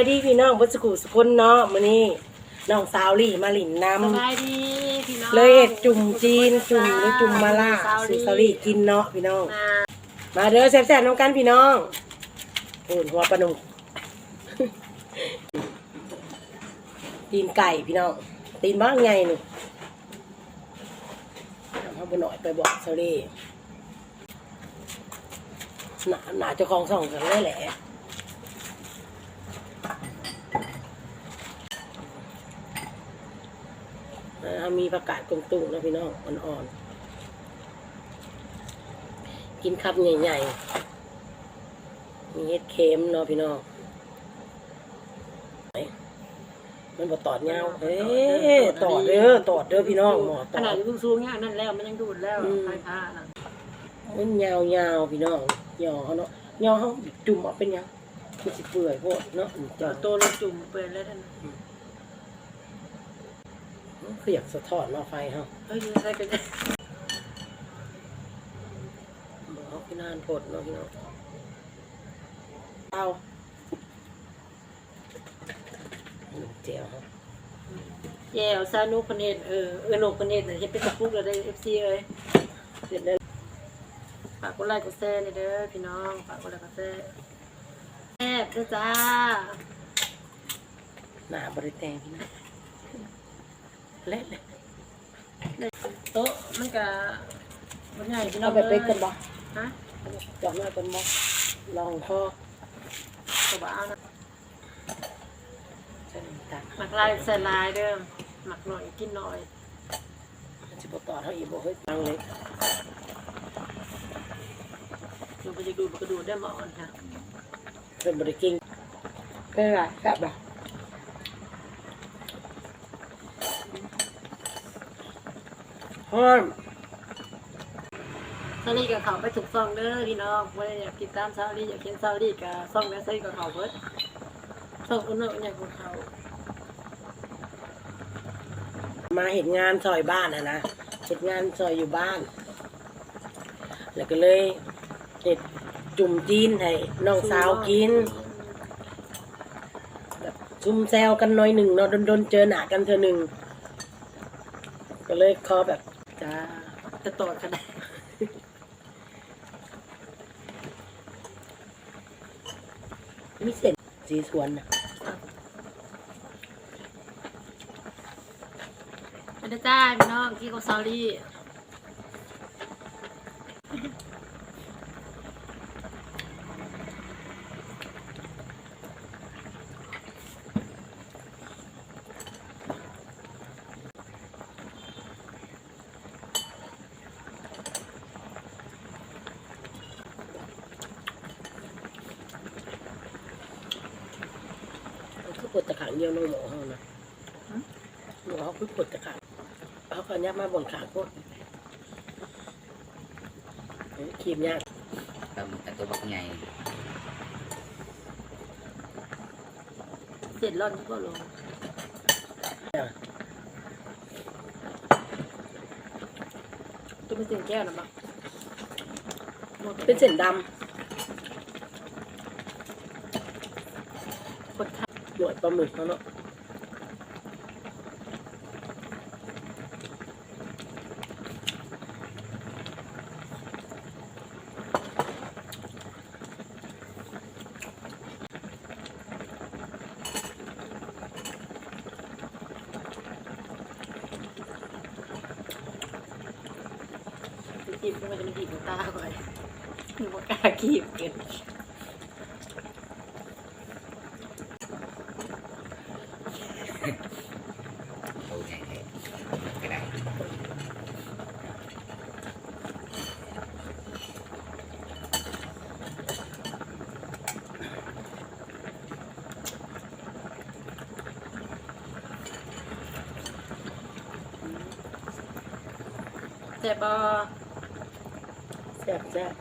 สวัสดีพี่น้องเบุษกุสกุลเนาะมื้อนี้น้องสาวลี่มาหลินน้สบายดีพี่น้องำเลยเฮ็ดจุ่มจีนจุ่มหรือจุ่มมาล่าสาวสุสาลี่กินเนาะพี่น้องมามาเด้อแซ่บๆน้องกันพี่น้องโอ้ยหัวปลาหนุ่มตีนไก่พี่น้องตีนบ้างไงหนูเอาไปหน่อยไปบอกสาลี่หนาหนาเจ้าของส่องกันเลยแหละ อ่ามีประกาศกงตุงนะพี่น้องอ่อนๆ กินคับใหญ่ๆ มีเห็ดเค็มเนาะพี่น้องไหนมันบ่ตอดเงาเอ้ยตอดเด้อตอดเด้อพี่น้องหมอตขอนาดดอยู่สูงๆเนี่ยนั่นแล้วมันยังดูดแล้วอืมไฟฟ้าน่ะมันยาวๆพี่น้องยอเขาเนาะยอเขาจุ่มออกเป็นหยังมันสิเปื่อยโพดเนาะอืมจอดโตลงจุ่มเปิดแล้วท่าน คืออยากสะท้อนเนาะไฟเฮาเฮ้ยใส่กันบ่เอาพี่นานโพดเนาะพี่น้องเอาเจียวครับแย่ซานุพเนตเออเออโนพเนตน่ะเฮ็ดเป็นกระปุกแล้วได้ FC เอ้ยเสร็จแล้วฝากกดไลค์กดแชร์นี่เด้อพี่น้องฝากกดไลค์กดแชร์แซ่บเด้อจ้าหน้าบริแตงพี่นะเละ เลยโต๊ะมันก็บ่ใหญ่พี่น้อเอางไปไปกันบ่ฮะจอกหน้ากันบ่ลองพ่อก็บ่เอานะใส่น้ำตาลหมักลายใส่ลายเด้อหมักหน่อยกินหน่อยมันสิบ่ต่อเท่าอีกบ่เฮ้ยตังเล็กมันก็จะดูดมันก็ดูดได้หมอนค่ะเป็นบริกิงเป็นไรกลับบ่ ฮ้อนซาลี่กับเขาไปถูกซองเด้อพี่น้องไม่ได้อยากติดตามซาลี่อยากเห็นซาลี่กับซองแม่ซาลี่กับเขาเบิดซองอุ่นเนอยอย่างของเขา มาเห็นงานซอยบ้านอะนะเห็นงานซอยอยู่บ้าน แล้วก็เลยเห็ดจุ่มจีนให้น้องสาวกินแบบซุ่มแซวกันหน่อยหนึ่งเนาะโดนๆเจอหน้ากันเธอหนึ่งก็เลยขอแบบ จ้าจะตอดขนาดมีเส้นสีสวนนะไม่ได้จ้าพี่น้องที่กอซาลี่มันคือปวดตะ ขางเดียวน้องหมอเขานะหมอเขาคือปวดตะขางเขาก็ยับมาบนขางพวกขีมยากตำแต่ตัวบักใหญ่เสร็จร่อนก็ลงตัวเป็นเสียงแก้วนะมั้งหมดเป็นเส้นดคนข้าำ หนวดปลาหมึกเขาเนาะไปจีบก็มันจะมีกับตาก่อนหนูว่ากล้ากีบเกิน ตัวใหญ่เลยกระได แต่ บอแซ่บแซ่บ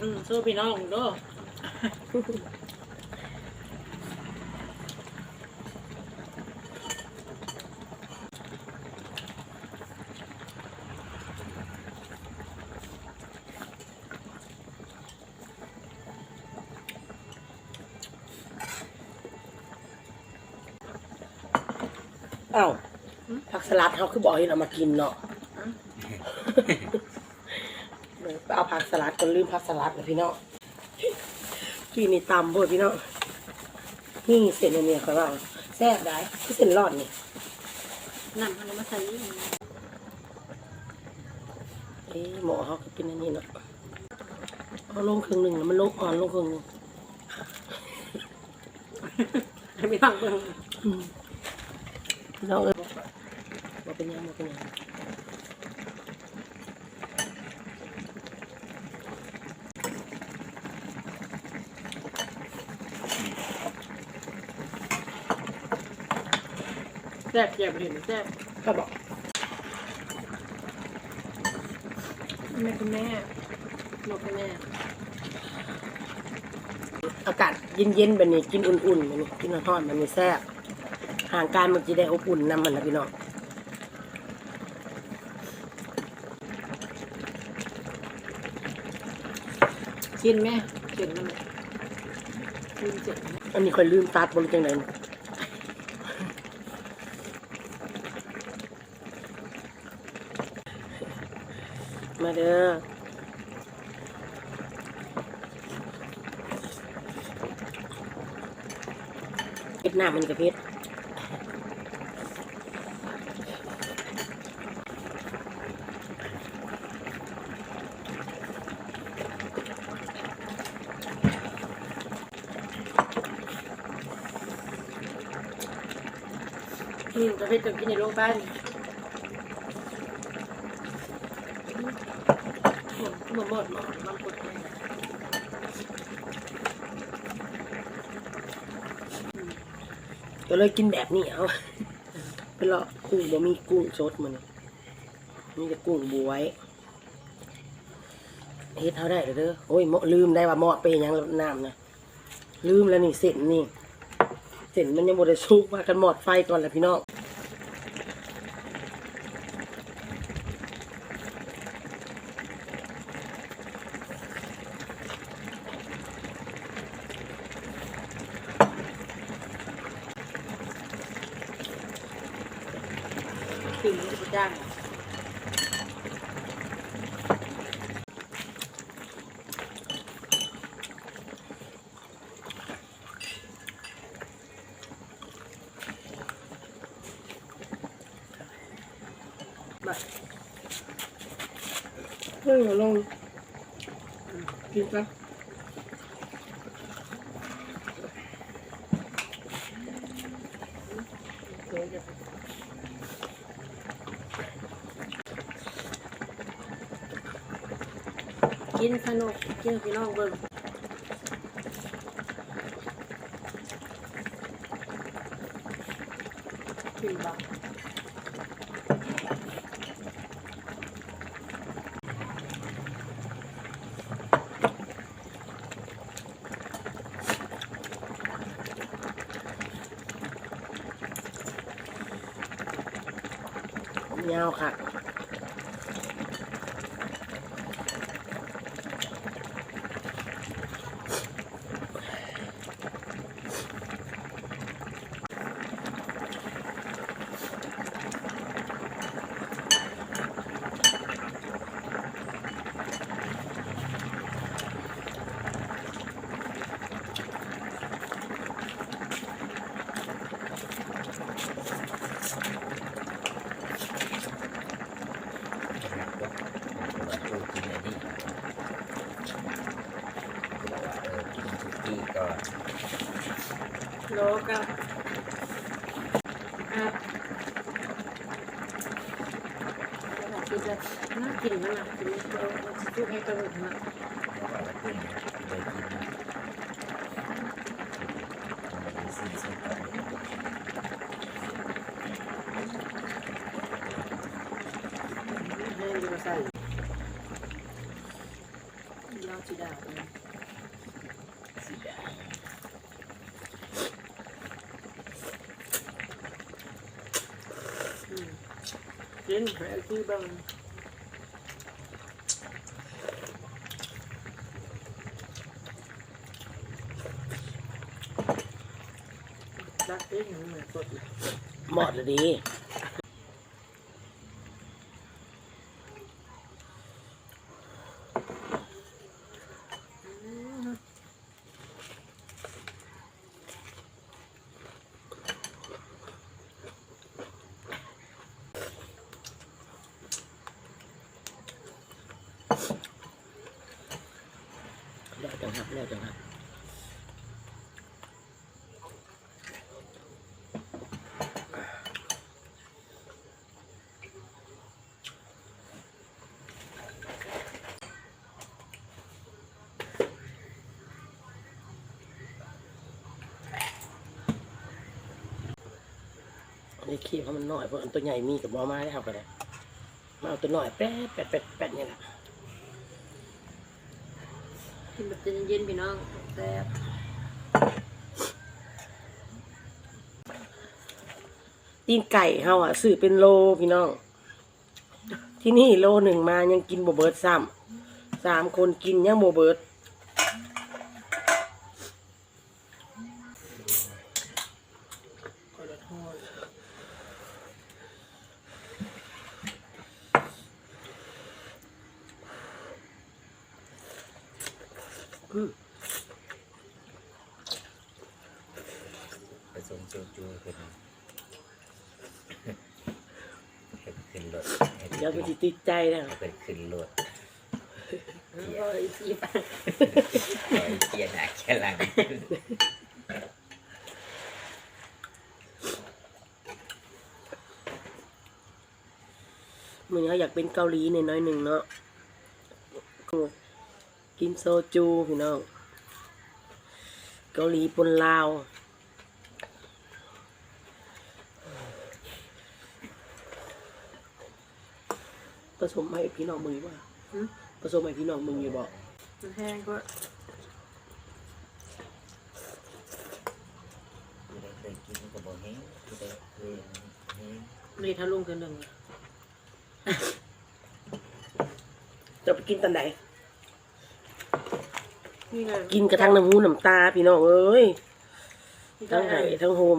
อืมสู้พี่น้องด้วย ออ้าวผักสลัดเขาคือบอกให้เรามากินเนาะเดี๋ยวไปเอาผักสลัดก็ลืมผักสลัดเลยพี่น้องพี่นี่ตำพวกพี่น้องนี่เส้นอันเนี่ยเขาว่าแซ่บได้คือเส้นรอดนี่นั่นเขาเลยมาใส่นี่เอ๊ะหมอเขาก็เป็นอันนี้เนาะเอาลงครึ่งหนึ่งแล้วมันลงอ่อนลงครึ่งหนึ่งให้ไม่ฟังเบิ่งอืม พี่น้องเอ้ยมาเป็นยังมาเป็นยังแซ่บแซ่บเห็นแซ่บก็บอกแม่คุณแม่ลูกคุณแม่อากาศเย็นๆแบบนี้กินอุ่นๆแบบนี้กินทอดๆแบบนี้แซ่บ ห่างการมันจะได้อบอุ่นนำมันนะพี่น้องกินแม่กินนั่นแหละกินเจ็บอันนี้ค่อยลืมตัดบนจังไหนมาเด้อเพ็ดหน้ามันกับเพชร นี่จะไปจนกินในโรงพยาบาลหมดหมดหมดมันปวดแม่ก็เลยกินแบบนี้เอาเป็นละกุ้งบ่มีกุ้งสดมันมีแต่กุ้งบวยเฮ็ดเท่าได้เด้อโอ้ยหมาะลืมได้ว่าหมาะไปหยังน้ำนะลืมแล้วนี่เส้นนี่เส้นมันยังบ่ได้สุกว่ากันหมดไฟก่อนแหละพี่น้อง เฮ้ยลงกินซะกินสนุกกินพี่น้องเบิ่งกินบ่ยาวค่ะ กว่าเออกินทุกที่ก็โลกับอะกินจะน่ากินนะกินเราจุกให้กระดูกนะบอกว่าขึ้นเลยกินมันสิ่งสำคัญ ให้ดูใส่เราจีดา สิได้ กินแผลที่บ้างรัก หมือนสดหมอดเลยดีแล้วจังครับแล้วจังครับนนี้ขี้เพราะมันน้อยเพราะอันตัวใหญ่มีกับมอมาได้เอากันเลยมาเอาตัวน้อยแป๊ดแป๊ดแป๊ดแป๊ดนี่แหละ กินแบบเย็นๆพี่น้องแซ่บตีนไก่เฮาอะซื้อเป็นโลพี่น้อง ที่นี่โลหนึ่งมายังกินโบเบิร์ดซ้ำสามคนกินยังโบเบิร์ด ผสมโซจูเป็นเป็นขึ้นรถให้เดี๋ยวไปติดใจนะให้เป็นขึ้นรถอร่อยจีบปล่อยเกียร์หนักแค่หลังมึงเขาอยากเป็นเกาหลีหน่อยๆหนึ่งเนาะ กินโซจูพี่น้องเกาหลีปนลาวผสมให้พี่น้องมึงว่าหืมผสมให้พี่น้องมึงอยู่บอกมันแห้งก็ไม่ได้เคยกินก็บอกแห้งไม่ได้เคยแห้งเลยทะลุงกันหนึ่งจะไปกินตอนไหน นี่เลยกินกระทั่งน้ำหูน้ำตาพี่น้องเอ้ยทั้งไห้ทั้งโฮม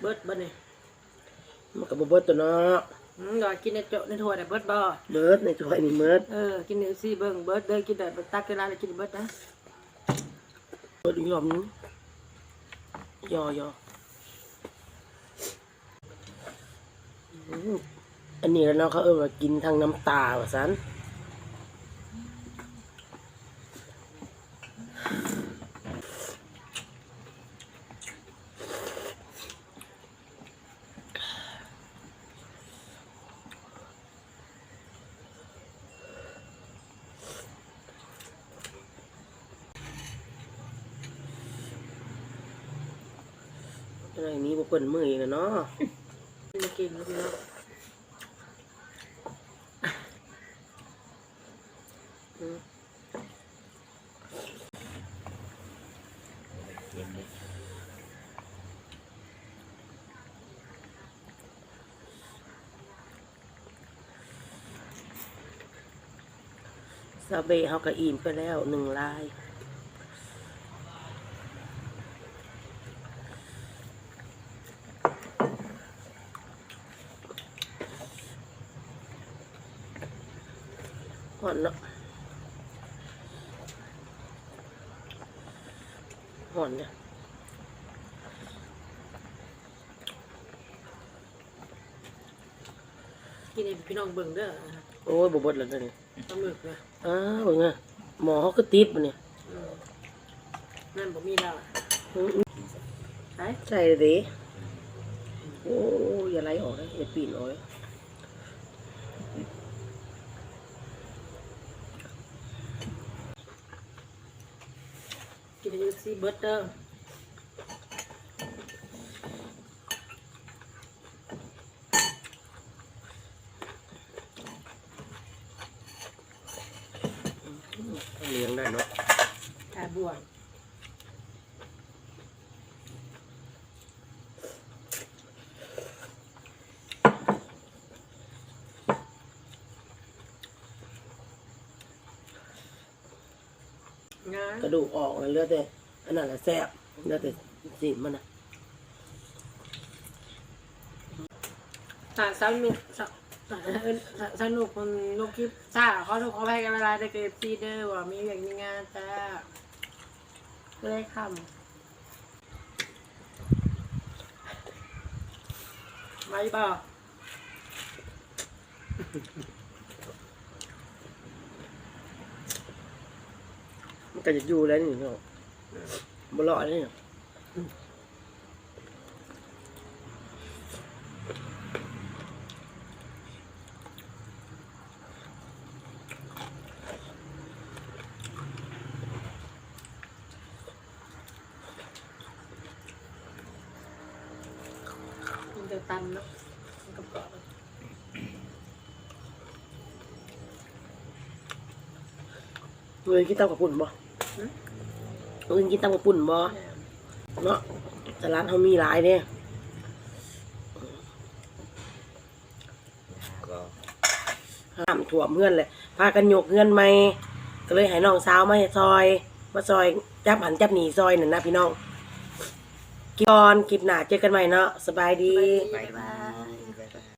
เบิดเบิดนี่มันกับเบิร์ดตัวเนาะอืมอยากกินในโจ๊ะในถั่วแต่เบิดบ่เบิร์ดในจอยนี่เบิร์ดเออกินในซี่เบิ่งเบิดเด้อกินแต่ตักเวลาเลยกินเบิดนะเบิร์ดอีกรอบนึงยอยอ อันนี้แล้วเนาะเขาเออว่ากินทั้งน้ำตาว่าสันอะไรนี้บ่เปิ่นมืออีกแล้วเนาะ มากินแล้วพี่น้องเย็นเลยซาเบเขาก็อิ่มไปแล้วหนึ่งลาย หอนเนาะหอนเนี่ยกินให้พี่น้องเบิ่งเด้อโอ้ยบวบดแล้วเดี๋ยวนี่ปลาหมึกนะอ้าวเบิ่งอะหมอเขาก็ติดมาเนี่ยอืมนั่นบ่มีแล้วอื้อใช่ใช่เลยดิโอ้ยอย่าไหลออกนะอย่าปีนออก นะกินในซี่เบิดเด้อ เลี้ยงได้เนาะ ตาบวง งานกระดูกออกแล้วเหลือแต่อันนั้นแหละแซ่บเหลือแต่สีมันนะสาสนุกสาสนุกคนลูกคลิปซ่าเขาถูกเขาไปกันเวลาได้เก็บซีเดอร์ว่ามีอย่างมีงานจ้าเลยคำไว้บ่มัน ก็จะอยู่แล้วนี่เนาะบ่รอดเลยเนี่ยมันจะตันเนาะมันกับเกาะเงินกินตำกับปุ่นบ่ เงินกินตำกับปุ่นบ่เนาะแต่ร้านเขามีหลายเด้ก็ห้ามถ่วมเพื่อนเลยพากันยกเพื่อนใหม่ก็เลยให้น้องสาวมาให้ซอย มาซอยจับหันจับหนีซอยนั่นนะพี่น้องก่อนคลิปหน้าเจอกันใหม่เนาะสบายดีบ๊ายบาย